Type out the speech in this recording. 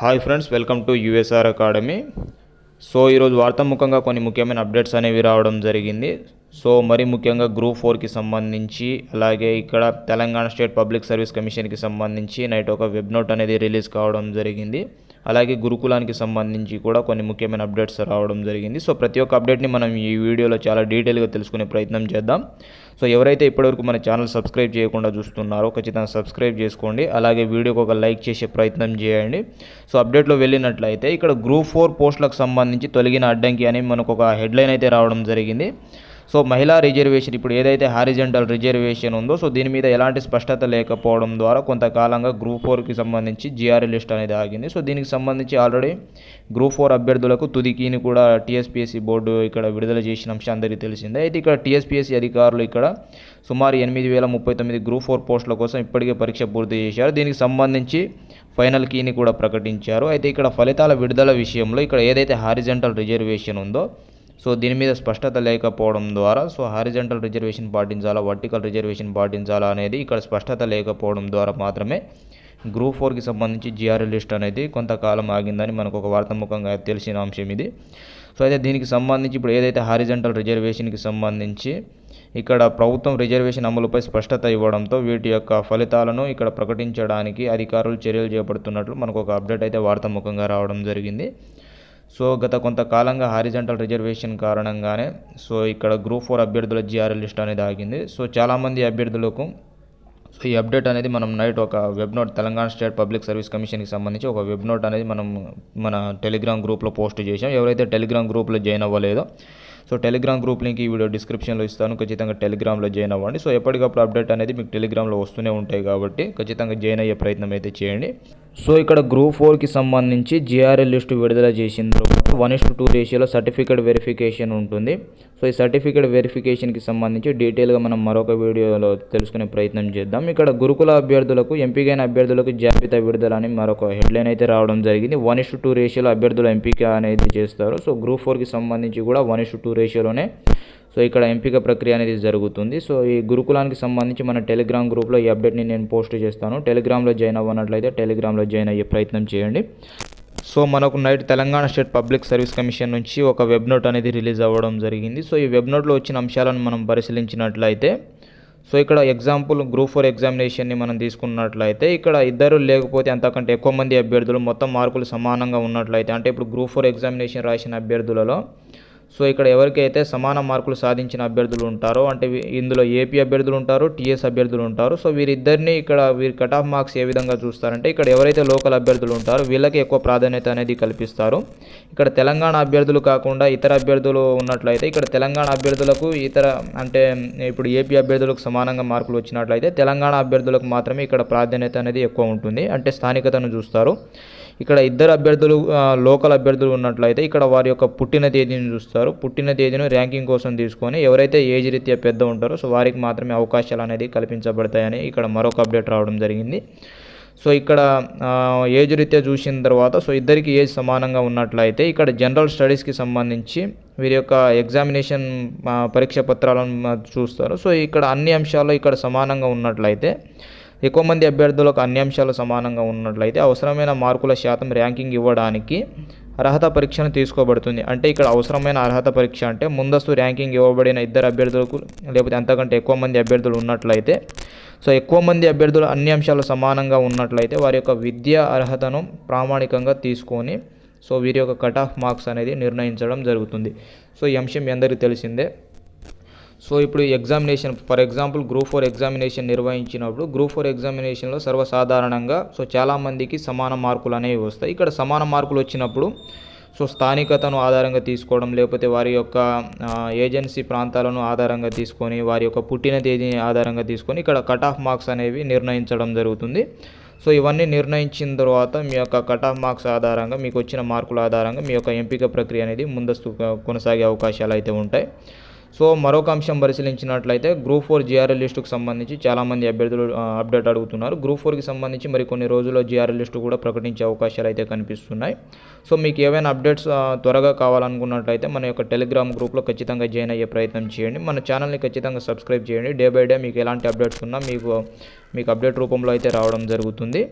Hi friends welcome to USR academy. So ఈరోజు వార్తాముఖంగా కొన్ని ముఖ్యమైన అప్డేట్స్ అనేవి రావడం జరిగింది. సో మరి ముఖ్యంగా గ్రూప్ ఫోర్కి సంబంధించి అలాగే ఇక్కడ తెలంగాణ స్టేట్ పబ్లిక్ సర్వీస్ కమిషన్కి సంబంధించి నైట్ ఒక వెబ్ నోట్ అనేది రిలీజ్ కావడం జరిగింది. అలాగే గురుకులానికి సంబంధించి కూడా కొన్ని ముఖ్యమైన అప్డేట్స్ రావడం జరిగింది. సో ప్రతి ఒక్క అప్డేట్ని మనం ఈ వీడియోలో చాలా డీటెయిల్గా తెలుసుకునే ప్రయత్నం చేద్దాం. సో ఎవరైతే ఇప్పటివరకు మన ఛానల్ సబ్స్క్రైబ్ చేయకుండా చూస్తున్నారో ఖచ్చితంగా సబ్స్క్రైబ్ చేసుకోండి. అలాగే వీడియోకి ఒక లైక్ చేసే ప్రయత్నం చేయండి. సో అప్డేట్లో వెళ్ళినట్లయితే ఇక్కడ గ్రూప్ ఫోర్ పోస్టులకు సంబంధించి తొలగిన అడ్డంకి అని మనకు ఒక హెడ్లైన్ అయితే రావడం జరిగింది. సో మహిళా రిజర్వేషన్ ఇప్పుడు ఏదైతే హారిజెంటల్ రిజర్వేషన్ ఉందో సో దీని మీద ఎలాంటి స్పష్టత లేకపోవడం ద్వారా కొంతకాలంగా గ్రూప్ ఫోర్కి సంబంధించి జిఆర్ఏ లిస్ట్ అనేది ఆగింది. సో దీనికి సంబంధించి ఆల్రెడీ గ్రూప్ ఫోర్ అభ్యర్థులకు తుదికీని కూడా టీఎస్పీఎస్సీ బోర్డు ఇక్కడ విడుదల చేసిన అంశం అందరికీ తెలిసిందే. అయితే ఇక్కడ టీఎస్పీఎస్సీ అధికారులు ఇక్కడ సుమారు ఎనిమిది వేల ముప్పై తొమ్మిది గ్రూప్ ఫోర్ పోస్టుల కోసం ఇప్పటికే పరీక్ష పూర్తి చేశారు. దీనికి సంబంధించి ఫైనల్ కీని కూడా ప్రకటించారు. అయితే ఇక్కడ ఫలితాల విడుదల విషయంలో ఇక్కడ ఏదైతే హారిజెంటల్ రిజర్వేషన్ ఉందో సో దీని మీద స్పష్టత లేకపోవడం ద్వారా సో హారిజెంటల్ రిజర్వేషన్ పాటించాలా వర్టికల్ రిజర్వేషన్ పాటించాలా అనేది ఇక్కడ స్పష్టత లేకపోవడం ద్వారా మాత్రమే గ్రూప్ ఫోర్కి సంబంధించి జిఆర్ఎల్ లిస్ట్ అనేది కొంతకాలం ఆగిందని మనకు ఒక వార్తాముఖంగా తెలిసిన అంశం ఇది. సో అయితే దీనికి సంబంధించి ఇప్పుడు ఏదైతే హారిజెంటల్ రిజర్వేషన్కి సంబంధించి ఇక్కడ ప్రభుత్వం రిజర్వేషన్ అమలుపై స్పష్టత ఇవ్వడంతో వీటి యొక్క ఫలితాలను ఇక్కడ ప్రకటించడానికి అధికారులు చర్యలు చేపడుతున్నట్లు మనకు ఒక అప్డేట్ అయితే వార్తాముఖంగా రావడం జరిగింది. సో గత కొంతకాలంగా హారిజంటల్ రిజర్వేషన్ కారణంగానే సో ఇక్కడ గ్రూప్ ఫోర్ అభ్యర్థుల జీఆర్ఎల్ లిస్ట్ అనేది ఆగింది. సో చాలామంది అభ్యర్థులకు సో ఈ అప్డేట్ అనేది మనం నైట్ ఒక web note Telangana state public service కమిషన్కి సంబంధించి ఒక వెబ్ నోట్ అనేది మనం మన టెలిగ్రామ్ గ్రూప్లో పోస్ట్ చేసాం ఎవరైతే టెలిగ్రామ్ గ్రూప్లో జాయిన్ అవ్వలేదో సో టెలిగ్రామ్ గ్రూప్ లింక్ ఈ వీడియో డిస్క్రిప్షన్లో ఇస్తాను. ఖచ్చితంగా టెలిగ్రామ్లో జాయిన్ అవ్వండి. సో ఎప్పటికప్పుడు అప్డేట్ అనేది మీకు టెలిగ్రామ్లో వస్తూనే ఉంటాయి కాబట్టి ఖచ్చితంగా జాయిన్ అయ్యే ప్రయత్నం అయితే చేయండి. సో ఇక్కడ గ్రూప్ ఫోర్కి సంబంధించి జిఆర్ఎల్ లిస్టు విడుదల చేసింది వన్ ఇస్ టూ రేషియోలో సర్టిఫికేట్ వెరిఫికేషన్ ఉంటుంది. సో ఈ సర్టిఫికేట్ వెరిఫికేషన్కి సంబంధించి డీటెయిల్గా మనం మరొక వీడియోలో తెలుసుకునే ప్రయత్నం చేద్దాం. ఇక్కడ గురుకుల అభ్యర్థులకు ఎంపికైన అభ్యర్థులకు జాబితా విడుదల అని మరొక హెడ్లైన్ అయితే రావడం జరిగింది. వన్ ఇస్ టూ రేషియోలో అభ్యర్థుల ఎంపిక అనేది చేస్తారు. సో గ్రూప్ ఫోర్కి సంబంధించి కూడా వన్ ఇస్ టూ రేషియోలోనే సో ఇక్కడ ఎంపిక ప్రక్రియ అనేది జరుగుతుంది. సో ఈ గురుకులానికి సంబంధించి మన టెలిగ్రామ్ గ్రూప్లో ఈ అప్డేట్ని నేను పోస్ట్ చేస్తాను. టెలిగ్రామ్లో జాయిన్ అవ్వనట్లయితే టెలిగ్రామ్లో జాయిన్ అయ్యే ప్రయత్నం చేయండి. సో మనకు night Telangana state public service commission నుంచి ఒక వెబ్ నోట్ అనేది రిలీజ్ అవ్వడం జరిగింది. సో ఈ వెబ్ నోట్లో వచ్చిన అంశాలను మనం పరిశీలించినట్లయితే సో ఇక్కడ ఎగ్జాంపుల్ గ్రూప్ ఫోర్ ఎగ్జామినేషన్ని మనం తీసుకున్నట్లయితే ఇక్కడ ఇద్దరు లేకపోతే అంతకంటే ఎక్కువ మంది అభ్యర్థులు మొత్తం మార్కులు సమానంగా ఉన్నట్లయితే అంటే ఇప్పుడు గ్రూప్ ఫోర్ ఎగ్జామినేషన్ రాసిన అభ్యర్థులలో సో ఇక్కడ ఎవరికైతే సమాన మార్కులు సాధించిన అభ్యర్థులు ఉంటారో అంటే ఇందులో ఏపీ అభ్యర్థులు ఉంటారు టీఎస్ అభ్యర్థులు ఉంటారు. సో వీరిద్దరిని ఇక్కడ వీరి కట్ ఆఫ్ మార్క్స్ ఏ విధంగా చూస్తారంటే ఇక్కడ ఎవరైతే లోకల్ అభ్యర్థులు ఉంటారో వీళ్ళకి ఎక్కువ ప్రాధాన్యత అనేది కల్పిస్తారు. ఇక్కడ తెలంగాణ అభ్యర్థులు కాకుండా ఇతర అభ్యర్థులు ఉన్నట్లయితే ఇక్కడ తెలంగాణ అభ్యర్థులకు ఇతర అంటే ఇప్పుడు ఏపీ అభ్యర్థులకు సమానంగా మార్కులు వచ్చినట్లయితే తెలంగాణ అభ్యర్థులకు మాత్రమే ఇక్కడ ప్రాధాన్యత అనేది ఎక్కువ ఉంటుంది అంటే స్థానికతను చూస్తారు. ఇక్కడ ఇద్దరు అభ్యర్థులు లోకల్ అభ్యర్థులు ఉన్నట్లయితే ఇక్కడ వారి యొక్క పుట్టిన తేదీని చూస్తారు. పుట్టిన తేదీని ర్యాంకింగ్ కోసం తీసుకొని ఎవరైతే ఏజ్ రీత్యా పెద్ద ఉంటారో సో వారికి మాత్రమే అవకాశాలు అనేది కల్పించబడతాయని ఇక్కడ మరొక అప్డేట్ రావడం జరిగింది. సో ఇక్కడ ఏజ్ రీత్యా చూసిన తర్వాత సో ఇద్దరికి ఏజ్ సమానంగా ఉన్నట్లయితే ఇక్కడ జనరల్ స్టడీస్కి సంబంధించి వీరి యొక్క ఎగ్జామినేషన్ పరీక్ష పత్రాలను చూస్తారు. సో ఇక్కడ అన్ని అంశాలు ఇక్కడ సమానంగా ఉన్నట్లయితే ఎక్కువ మంది అభ్యర్థులకు అన్ని అంశాలు సమానంగా ఉన్నట్లయితే అవసరమైన మార్కుల శాతం ర్యాంకింగ్ ఇవ్వడానికి అర్హత పరీక్షను తీసుకోబడుతుంది. అంటే ఇక్కడ అవసరమైన అర్హత పరీక్ష అంటే ముందస్తు ర్యాంకింగ్ ఇవ్వబడిన ఇద్దరు అభ్యర్థులకు లేకపోతే అంతకంటే ఎక్కువ మంది అభ్యర్థులు ఉన్నట్లయితే సో ఎక్కువ మంది అభ్యర్థులు అన్ని అంశాలు సమానంగా ఉన్నట్లయితే వారి యొక్క విద్యా అర్హతను ప్రామాణికంగా తీసుకొని సో వీరి యొక్క కట్ ఆఫ్ మార్క్స్ అనేది నిర్ణయించడం జరుగుతుంది. సో ఈ అంశం మీ అందరికీ తెలిసిందే. సో ఇప్పుడు examination for example group four examination నిర్వహించినప్పుడు group four ఎగ్జామినేషన్లో సర్వసాధారణంగా సో చాలామందికి సమాన మార్కులు అనేవి వస్తాయి. ఇక్కడ సమాన మార్కులు వచ్చినప్పుడు సో స్థానికతను ఆధారంగా తీసుకోవడం లేకపోతే వారి యొక్క ఏజెన్సీ ప్రాంతాలను ఆధారంగా తీసుకొని వారి యొక్క పుట్టిన తేదీని ఆధారంగా తీసుకొని ఇక్కడ కట్ ఆఫ్ మార్క్స్ అనేవి నిర్ణయించడం జరుగుతుంది. సో ఇవన్నీ నిర్ణయించిన తర్వాత మీ యొక్క కట్ ఆఫ్ మార్క్స్ ఆధారంగా మీకు వచ్చిన మార్కుల ఆధారంగా మీ యొక్క ఎంపిక ప్రక్రియ అనేది ముందస్తు కొనసాగే అవకాశాలు అయితే ఉంటాయి. సో మరొక అంశం పరిశీలించినట్లయితే గ్రూప్ ఫోర్ జీఆర్ఎల్ లిస్టుకు సంబంధించి చాలామంది అభ్యర్థులు అప్డేట్ అడుగుతున్నారు. గ్రూప్ ఫోర్కి సంబంధించి మరి కొన్ని రోజుల్లో జిఆర్ఎల్ లిస్టు కూడా ప్రకటించే అవకాశాలు అయితే కనిపిస్తున్నాయి. సో మీకు ఏవైనా అప్డేట్స్ త్వరగా కావాలనుకున్నట్లయితే మన యొక్క టెలిగ్రామ్ గ్రూప్లో ఖచ్చితంగా జాయిన్ అయ్యే ప్రయత్నం చేయండి. మన ఛానల్ని ఖచ్చితంగా సబ్స్క్రైబ్ చేయండి. డే బై డే మీకు ఎలాంటి అప్డేట్స్ ఉన్నా మీకు మీకు అప్డేట్ రూపంలో అయితే రావడం జరుగుతుంది.